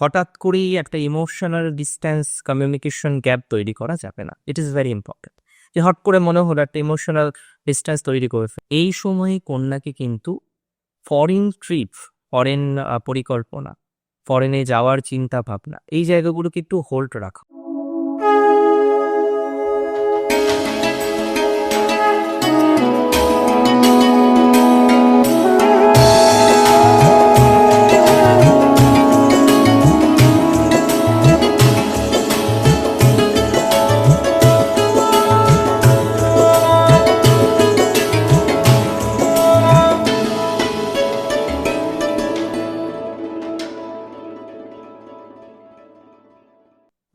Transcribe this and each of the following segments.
হঠাৎ করেই একটা ইমোশনাল ডিস্ট্যান্স কমিউনিকেশন গ্যাপ তৈরি করা যাবে না ইট ইজ ভেরি ইম্পর্টেন্ট যে হট করে মনে হলো একটা ইমোশনাল ডিস্ট্যান্স তৈরি করে। এই সময়ে কন্যাকে কিন্তু ফরেন ট্রিপ ফরেন পরিকল্পনা ফরেনে যাওয়ার চিন্তা ভাবনা, এই জায়গাগুলোকে একটু হোল্ড রাখা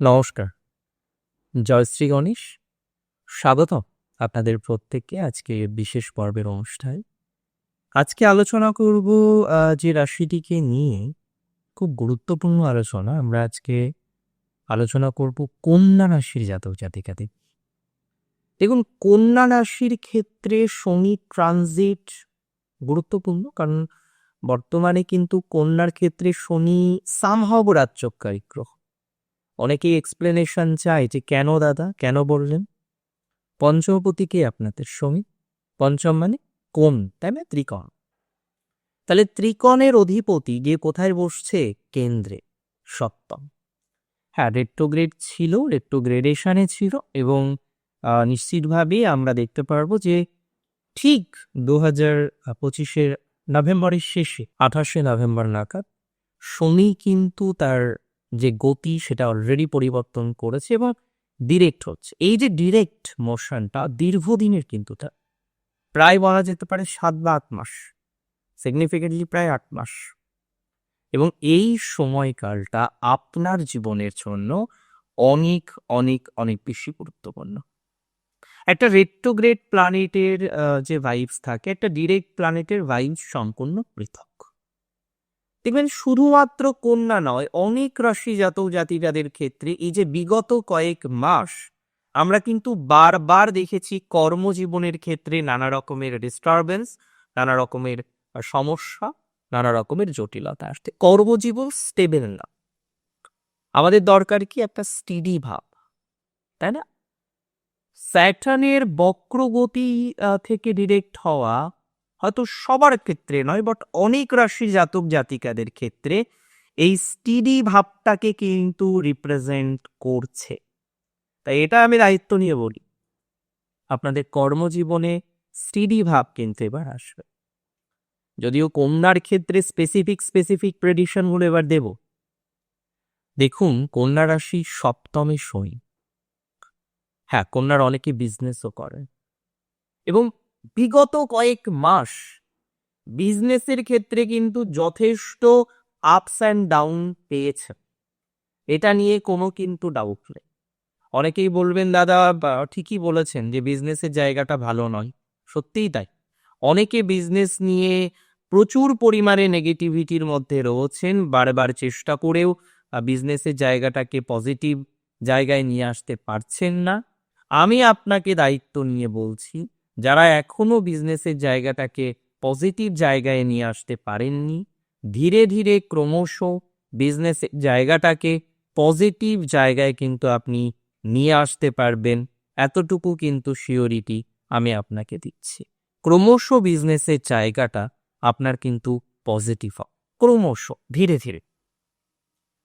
নমস্কার। জয়শ্রী গণেশ স্বাগত আপনাদের প্রত্যেককে আজকে বিশেষ পর্বের অনুষ্ঠানে। আজকে আলোচনা করব যে রাশিটিকে নিয়ে খুব গুরুত্বপূর্ণ আলোচনা। আমরা আজকে আলোচনা করব কন্যা রাশির জাতক জাতিকাদের। দেখুন, কন্যা রাশির ক্ষেত্রে শনি ট্রানজিট গুরুত্বপূর্ণ, কারণ বর্তমানে কিন্তু কন্যার ক্ষেত্রে শনি সামহাব রাজ্যকারী গ্রহ অনেকেই এক্সপ্লেনেশন চায় যে কেন দাদা কেন বললেন? পঞ্চমপতি কে আপনাদের শনি পঞ্চম মানে কোন? তাই না? ত্রিকোণ। তাহলে ত্রিকোণের অধিপতি গিয়ে কোথায় বসছে? কেন্দ্রে। সপ্তম। হ্যাঁ রেট্রোগ্রেড ছিল রেট্রোগ্রেডেশনে ছিল এবং আহ, নিশ্চিতভাবেই আমরা দেখতে পারব যে ঠিক দু হাজার পঁচিশের নভেম্বরের শেষে আঠাশে নভেম্বর নাগাদ শনি কিন্তু তার যে গতি সেটা অলরেডি পরিবর্তন করেছে এবং ডিরেক্ট হচ্ছে। এই যে ডিরেক্ট মোশনটা দীর্ঘদিনের কিন্তু তা। প্রায় বলা যেতে পারে সাত বা আট মাস সিগনিফিকেন্টলি প্রায় আট মাস। এবং এই সময়কালটা আপনার জীবনের জন্য অনেক অনেক অনেক বেশি গুরুত্বপূর্ণ। একটা রেট্রোগ্রেড প্ল্যানেটের যে ভাইবস থাকে, একটা ডিরেক্ট প্ল্যানেটের ভাইবস সম্পূর্ণ পৃথক। দেখবেন শুধুমাত্র কন্যা নয়, অনেক রাশি জাতক জাতিকাদের ক্ষেত্রে এই যে বিগত কয়েক মাস আমরা কিন্তু বারবার দেখেছি কর্মজীবনের ক্ষেত্রে নানা রকমের ডিস্টারবেন্স নানা রকমের সমস্যা, নানা রকমের জটিলতা। আসতে কর্মজীবন স্টেবেল না। আমাদের দরকার কি একটা স্টিডি ভাব, তাই না? স্যাটার্নের বক্রগতি থেকে ডিরেক্ট হওয়া হয়তো সবার ক্ষেত্রে নয় বাট অনেক রাশি জাতক জাতিকাদের ক্ষেত্রে এই স্টিডি ভাবটাকে কিন্তু রিপ্রেজেন্ট করছে। তাই এটা আমি দায়িত্ব নিয়ে বলি। আপনাদের কর্মজীবনে স্টিডি ভাব কিন্তু এবার আসবে। যদিও কন্যার ক্ষেত্রে স্পেসিফিক স্পেসিফিক প্রেডিশনগুলো এবার দেব। দেখুন, কন্যা রাশি সপ্তমে শনি। হ্যাঁ কন্যার অনেকে বিজনেসও করে এবং বিগত কয়েক মাস বিজনেসের ক্ষেত্রে কিন্তু যথেষ্ট আপস অ্যান্ড ডাউন পেয়েছে। এটা নিয়ে কোনো কিন্তু ডাউট নেই। অনেকেই বলবেন, দাদা ঠিকই বলেছেন যে বিজনেসের জায়গাটা ভালো নয়। সত্যিই তাই। অনেকে বিজনেস নিয়ে প্রচুর পরিমাণে নেগেটিভিটির মধ্যে রয়েছেন, বারবার চেষ্টা করেও বিজনেসের জায়গাটাকে পজিটিভ জায়গায় নিয়ে আসতে পারছেন না। আমি আপনাকে দায়িত্ব নিয়ে বলছি যারা এখনও বিজনেসের জায়গাটাকে পজিটিভ জায়গায় নিয়ে আসতে পারেননি, ধীরে ধীরে ক্রমশ বিজনেসের জায়গাটাকে পজিটিভ জায়গায় কিন্তু আপনি নিয়ে আসতে পারবেন। এতটুকু কিন্তু শিওরিটি আমি আপনাকে দিচ্ছি। ক্রমশ বিজনেসের জায়গাটা আপনার কিন্তু পজিটিভ ক্রমশ, ধীরে ধীরে।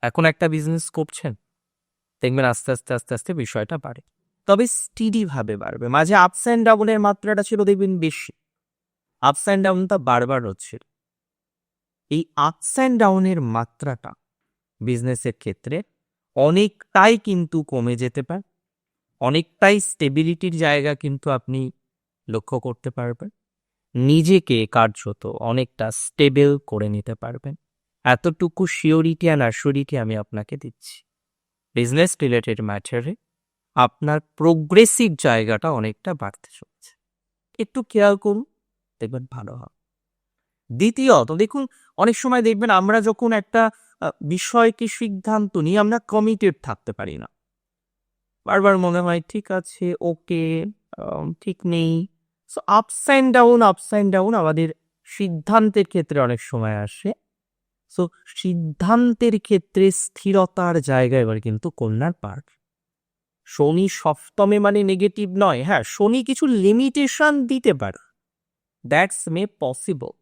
এখন একটা বিজনেস করছেন, দেখবেন আস্তে আস্তে আস্তে আস্তে বিষয়টা বাড়ে। তবে স্টিডি ভাবে বাড়বে। মাঝে আপস অ্যান্ড ডাউনের মাত্রাটা ছিল দেখবেন বেশি। আপস অ্যান্ড ডাউনটা বারবার হচ্ছিল এই আপস অ্যান্ড ডাউনের মাত্রাটা বিজনেসের ক্ষেত্রে অনেকটাই কিন্তু কমে যেতে পারে। অনেকটাই স্টেবিলিটির জায়গা কিন্তু আপনি লক্ষ্য করতে পারবেন। নিজেকে কার্যত অনেকটা স্টেবল করে নিতে পারবেন। এতটুকু শিওরিটি অ্যান্ড অ্যাসিওরিটি আমি আপনাকে দিচ্ছি। বিজনেস রিলেটেড ম্যাটারে আপনার প্রোগ্রেসিভ জায়গাটা অনেকটা বাড়তে চলছে। একটু খেয়াল করুন, দেখবেন ভালো হবে। দ্বিতীয়ত, দেখুন, অনেক সময় দেখবেন আমরা যখন একটা বিষয়কে সিদ্ধান্ত নিই, আমরা কমিটেড থাকতে পারি না। বারবার মনে হয়, ঠিক আছে ওকে ঠিক নেই। So ups and down ups and down আমাদের সিদ্ধান্তের ক্ষেত্রে অনেক সময় আসে। সো সিদ্ধান্তের ক্ষেত্রে স্থিরতার জায়গা এবার কিন্তু কন্যার পার্ট শনি সপ্তমে মানে নেগেটিভ নয় হ্যাঁ শনি কিছু লিমিটেশন দিতে পারে। দ্যাটস মে পসিবল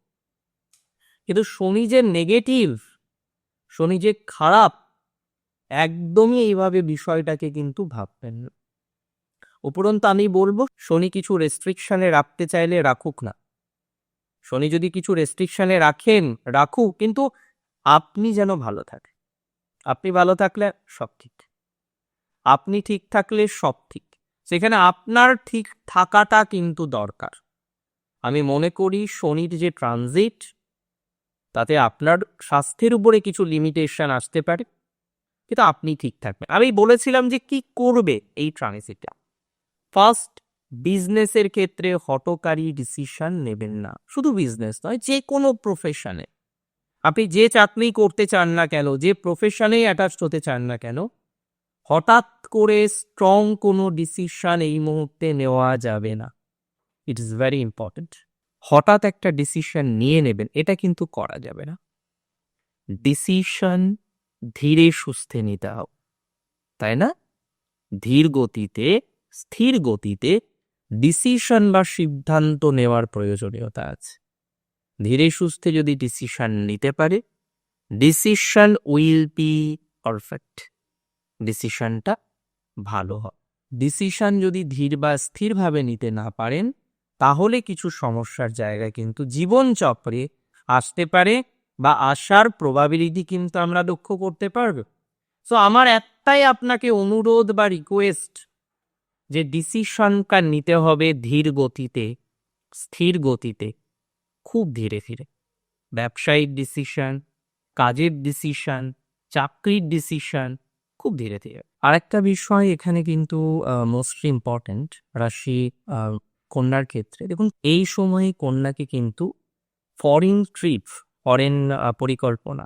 কিন্তু শনি যে নেগেটিভ শনি যে খারাপ, একদমই এইভাবে বিষয়টাকে কিন্তু ভাববেন না। উপরন্ত আমি বলব, শনি কিছু রেস্ট্রিকশনে রাখতে চাইলে রাখুক না। শনি যদি কিছু রেস্ট্রিকশনে রাখেন, রাখুক, কিন্তু আপনি যেন ভালো থাকে আপনি ভালো থাকলে সব ঠিক। আপনি ঠিক থাকলে সব ঠিক। সেখানে আপনার ঠিক থাকাটা কিন্তু দরকার। আমি মনে করি শনির যে ট্রানজিট তাতে আপনার স্বাস্থ্যের উপরে কিছু লিমিটেশন আসতে পারে। কিন্তু আপনি ঠিক থাকবেন। আমি বলেছিলাম যে কি করবে এই ট্রানজিটটা ফার্স্ট বিজনেসের ক্ষেত্রে হটকারী ডিসিশন নেবেন না। শুধু বিজনেস নয়, যে কোনো প্রফেশনে আপনি যে চাকরি করতে চান না কেন, যে প্রফেশনেই অ্যাটাচড হতে চান না কেন হঠাৎ করে স্ট্রং কোনো ডিসিশন এই মুহূর্তে নেওয়া যাবে না। ইট ইজ ভেরি ইম্পর্ট্যান্ট হঠাৎ একটা ডিসিশন নিয়ে নেবেন, এটা কিন্তু করা যাবে না। ডিসিশন ধীরে সুস্থে নিতে হবে, তাই না? ধীর গতিতে, স্থির গতিতে ডিসিশন বা সিদ্ধান্ত নেওয়ার প্রয়োজনীয়তা আছে। ধীরে সুস্থে যদি ডিসিশন নিতে পারে ডিসিশন উইল বি পারফেক্ট ডিসিশনটা ভালো হয়। ডিসিশন যদি ধীর বা স্থিরভাবে নিতে না পারেন, তাহলে কিছু সমস্যার জায়গা কিন্তু জীবন চক্রে আসতে পারে বা আসার প্রবাবিলিটি কিন্তু আমরা লক্ষ্য করতে পারব। সো আমার একটাই আপনাকে অনুরোধ বা রিকোয়েস্ট যে ডিসিশনটা নিতে হবে ধীর গতিতে, স্থির গতিতে, খুব ধীরে ধীরে। ব্যবসায়িক ডিসিশন কাজের ডিসিশন চাকরির ডিসিশন খুব ধীরে ধীরে। আরেকটা বিষয় এখানে কিন্তু মোস্ট ইম্পর্ট্যান্ট রাশি কন্যার ক্ষেত্রে। দেখুন, এই সময়ে কন্যাকে কিন্তু ফরেন ট্রিপ ফরেন পরিকল্পনা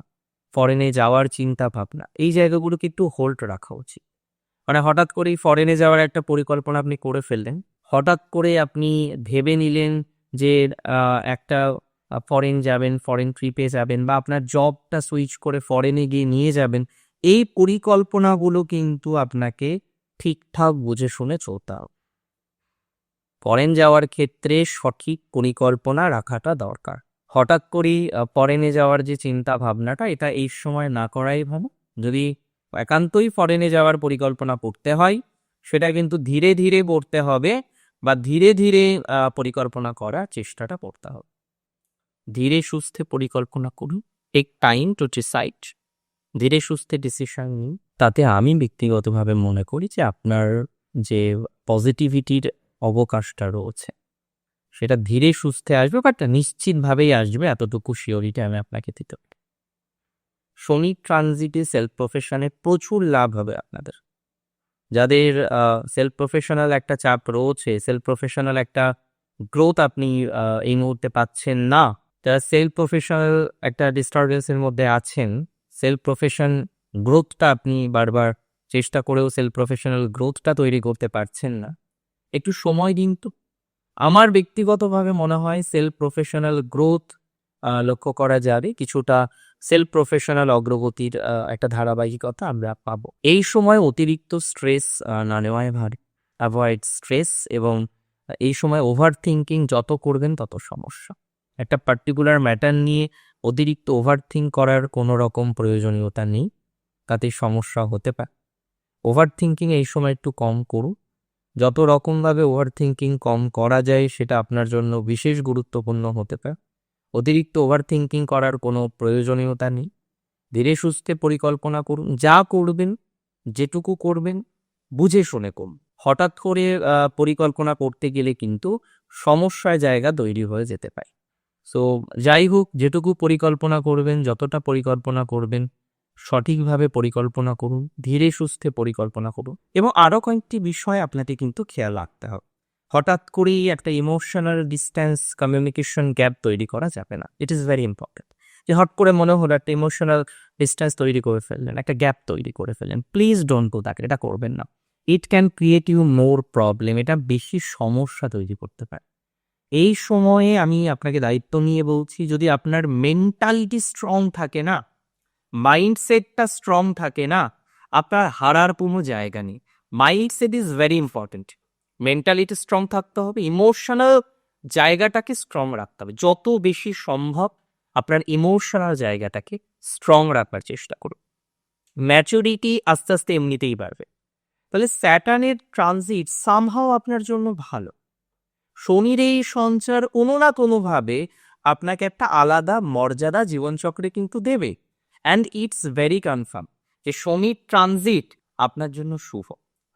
ফরেনে যাওয়ার চিন্তা ভাবনা, এই জায়গাগুলোকে একটু হোল্ড রাখা উচিত। মানে হঠাৎ করেই ফরেনে যাওয়ার একটা পরিকল্পনা আপনি করে ফেললেন, হঠাৎ করে আপনি ভেবে নিলেন যে একটা ফরেন যাবেন ফরেন ট্রিপে যাবেন বা আপনার জবটা সুইচ করে ফরেনে গিয়ে নিয়ে যাবেন এই পরিকল্পনাগুলো কিন্তু আপনাকে ঠিকঠাক বুঝে শুনে চলতে হবে। ফরেন যাওয়ার ক্ষেত্রে সঠিক পরিকল্পনা রাখাটা দরকার। হঠাৎ করেই ফরেনে যাওয়ার যে চিন্তা ভাবনাটা এটা এই সময় না করাই ভালো। যদি একান্তই ফরেনে যাওয়ার পরিকল্পনা করতে হয়, সেটা কিন্তু ধীরে ধীরে করতে হবে বা ধীরে ধীরে পরিকল্পনা করার চেষ্টাটা করতে হবে। ধীরে সুস্থে পরিকল্পনা করুন। Take time to decide. ধীরে সুস্থে ডিসিশন নিন। তাতে আমি ব্যক্তিগতভাবে মনে করি যে আপনার যে পজিটিভিটির অবকাশটা রয়েছে, সেটা ধীরে সুস্থে আসবে বাট নিশ্চিতভাবেই আসবে এতটুকু শিওরিটি আমি আপনাকে দিতে শনি ট্রানজিটে সেলফ প্রফেশনে প্রচুর লাভ হবে আপনাদের। যাদের সেলফ প্রফেশনাল একটা চাপ রয়েছে সেলফ প্রফেশনাল একটা গ্রোথ আপনি এই মুহূর্তে পাচ্ছেন না, যারা সেলফ প্রফেশনাল একটা ডিস্টারবেন্সের মধ্যে আছেন সেলফ প্রফেশন গ্রোথটা আপনি বারবার চেষ্টা করেও সেলফ প্রফেশনাল গ্রোথটা তৈরি করতে পারছেন না। একটু সময় দিন তো। আমার ব্যক্তিগতভাবে মনে হয় সেলফ প্রফেশনাল গ্রোথ লক্ষ্য করা যাবে। কিছুটা সেলফ প্রফেশনাল অগ্রগতির একটা ধারাবাহিকতা আমরা পাবো। এই সময় অতিরিক্ত স্ট্রেস না নেওয়াই ভালো। অ্যাভয়েড স্ট্রেস এবং এই সময় ওভার থিঙ্কিং যত করবেন তত সমস্যা। একটা পার্টিকুলার ম্যাটার নিয়ে অতিরিক্ত ওভার থিঙ্ক করার কোনো রকম প্রয়োজনীয়তা নেই, তাতে সমস্যা হতে পারে। ওভার থিঙ্কিং এই সময় একটু কম করুন। যত রকমভাবে ওভার থিঙ্কিং কম করা যায়, সেটা আপনার জন্য বিশেষ গুরুত্বপূর্ণ হতে পারে। অতিরিক্ত ওভার থিঙ্কিং করার কোনো প্রয়োজনীয়তা নেই। ধীরে সুস্থে পরিকল্পনা করুন। যা করবেন, যেটুকু করবেন, বুঝে শুনে করুন। হঠাৎ করে পরিকল্পনা করতে গেলে কিন্তু সমস্যায় জায়গা তৈরি হয়ে যেতে পারে। সো যাই হোক যেটুকু পরিকল্পনা করবেন, যতটা পরিকল্পনা করবেন, সঠিকভাবে পরিকল্পনা করুন, ধীরে সুস্থে পরিকল্পনা করুন এবং আরও কয়েকটি বিষয় আপনাকে কিন্তু খেয়াল রাখতে হবে। হঠাৎ করেই একটা ইমোশনাল ডিস্ট্যান্স কমিউনিকেশন গ্যাপ তৈরি করা যাবে না। ইট ইজ ভেরি ইম্পর্টেন্ট যে হট করে মনে হলো একটা ইমোশনাল ডিস্ট্যান্স তৈরি করে ফেললেন, একটা গ্যাপ তৈরি করে ফেললেন প্লিজ ডোন্ট গো দ্যাট এটা করবেন না। It can create you more problem এটা বেশি সমস্যা তৈরি করতে পারে। এই সময়ে আমি আপনাকে দায়িত্ব নিয়ে বলছি, যদি আপনার মেন্টালিটি স্ট্রং থাকে না মাইন্ডসেটটা স্ট্রং থাকে না, আপনার হারার কোনো জায়গা নেই। Mindset is very important mentality strong থাকতে হবে ইমোশনাল জায়গাটাকে স্ট্রং রাখতে হবে। যত বেশি সম্ভব আপনার ইমোশনাল জায়গাটাকে স্ট্রং রাখার চেষ্টা করুন। ম্যাচুরিটি আস্তে আস্তে এমনিতেই বাড়বে। তাহলে স্যাটার্নের ট্রানজিট সামহাও আপনার জন্য ভালো। শনির এই সঞ্চার কোনো না কোনোভাবে আপনাকে একটা আলাদা মর্যাদা জীবনচক্রে কিন্তু দেবে। অ্যান্ড ইটস ভেরি কনফার্ম যে শনির ট্রানজিট আপনার জন্য শুভ।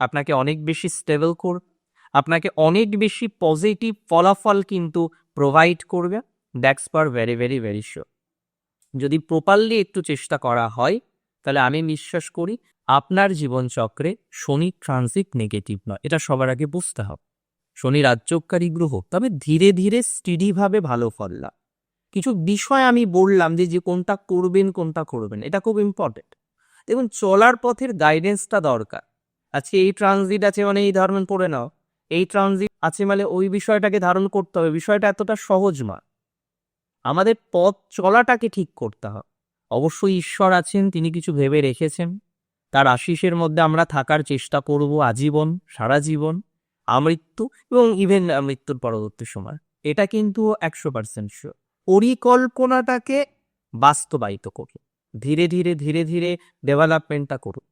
আপনাকে অনেক বেশি স্টেবল করবে। আপনাকে অনেক বেশি পজিটিভ ফলাফল কিন্তু প্রোভাইড করবে। That's for very very very sure যদি প্রপারলি একটু চেষ্টা করা হয়, তাহলে আমি বিশ্বাস করি আপনার জীবনচক্রে শনি ট্রানজিট নেগেটিভ নয়। এটা সবার আগে বুঝতে হবে। শনি রাজ্যকারী গ্রহ, তবে ধীরে ধীরে স্টিডিভাবে ভালো ফল লাভ। কিছু বিষয় আমি বললাম যে যে কোনটা করবেন কোনটা করবেন, এটা খুব ইম্পর্টেন্ট দেখুন, চলার পথের গাইডেন্সটা দরকার। আজকে এই ট্রানজিট আছে মানে এই ধর্মেন পড়ে নাও। এই ট্রানজিট আছে মানে ওই বিষয়টাকে ধারণ করতে হবে, বিষয়টা এতটা সহজ নয়। আমাদের পথ চলাটাকে ঠিক করতে হবে। অবশ্যই ঈশ্বর আছেন, তিনি কিছু ভেবে রেখেছেন। তার আশিসের মধ্যে আমরা থাকার চেষ্টা করব আজীবন, সারা জীবন। আমৃত্যু এবং ইভেন মৃত্যুর পরবর্তী সময়। এটা কিন্তু একশো পার্সেন্ট শিওর পরিকল্পনাটাকে বাস্তবায়িত করুন। ধীরে ধীরে ধীরে ধীরে ডেভেলপমেন্টটা করুন।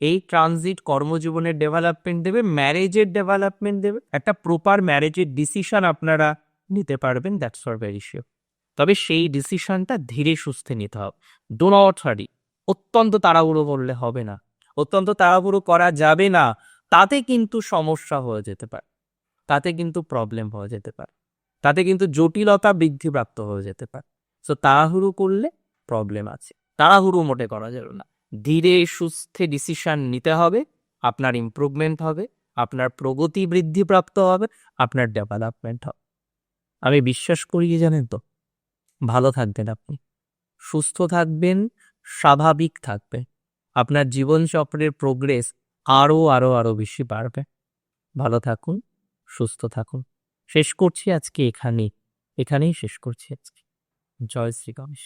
এই ট্রানজিট কর্মজীবনের ডেভেলপমেন্ট দেবে ম্যারেজের ডেভেলপমেন্ট দেবে। একটা প্রপার ম্যারেজের ডিসিশন আপনারা নিতে পারবেন দ্যাটস ফর ভেরি শিওর তবে সেই ডিসিশনটা ধীরে সুস্থে নিতে হবে। ডো নট হারি অত্যন্ত তাড়াহুড়ো করলে হবে না। অত্যন্ত তাড়াহুড়ো করা যাবে না। তাতে কিন্তু সমস্যা হয়ে যেতে পারে। তাতে কিন্তু প্রবলেম হয়ে যেতে পারে। তাতে কিন্তু জটিলতা বৃদ্ধিপ্রাপ্ত হয়ে যেতে পারে। সো তাড়াহুড়ো করলে প্রবলেম আছে। তাড়াহুড়ো মোটে করা যাবে না। ধীরে সুস্থে ডিসিশন নিতে হবে, আপনার ইমপ্রুভমেন্ট হবে, আপনার প্রগতি বৃদ্ধিপ্রাপ্ত হবে, আপনার ডেভেলপমেন্ট হবে। আমি বিশ্বাস করি জানেন তো? ভালো থাকবেন আপনি। সুস্থ থাকবেন, স্বাভাবিক থাকবেন। আপনার জীবনচক্রের প্রোগ্রেস আরও আরও আরও বেশি বাড়বে। ভালো থাকুন, সুস্থ থাকুন। শেষ করছি আজকে এখানেই এখানেই শেষ করছি আজকে। জয় শ্রী গণেশ।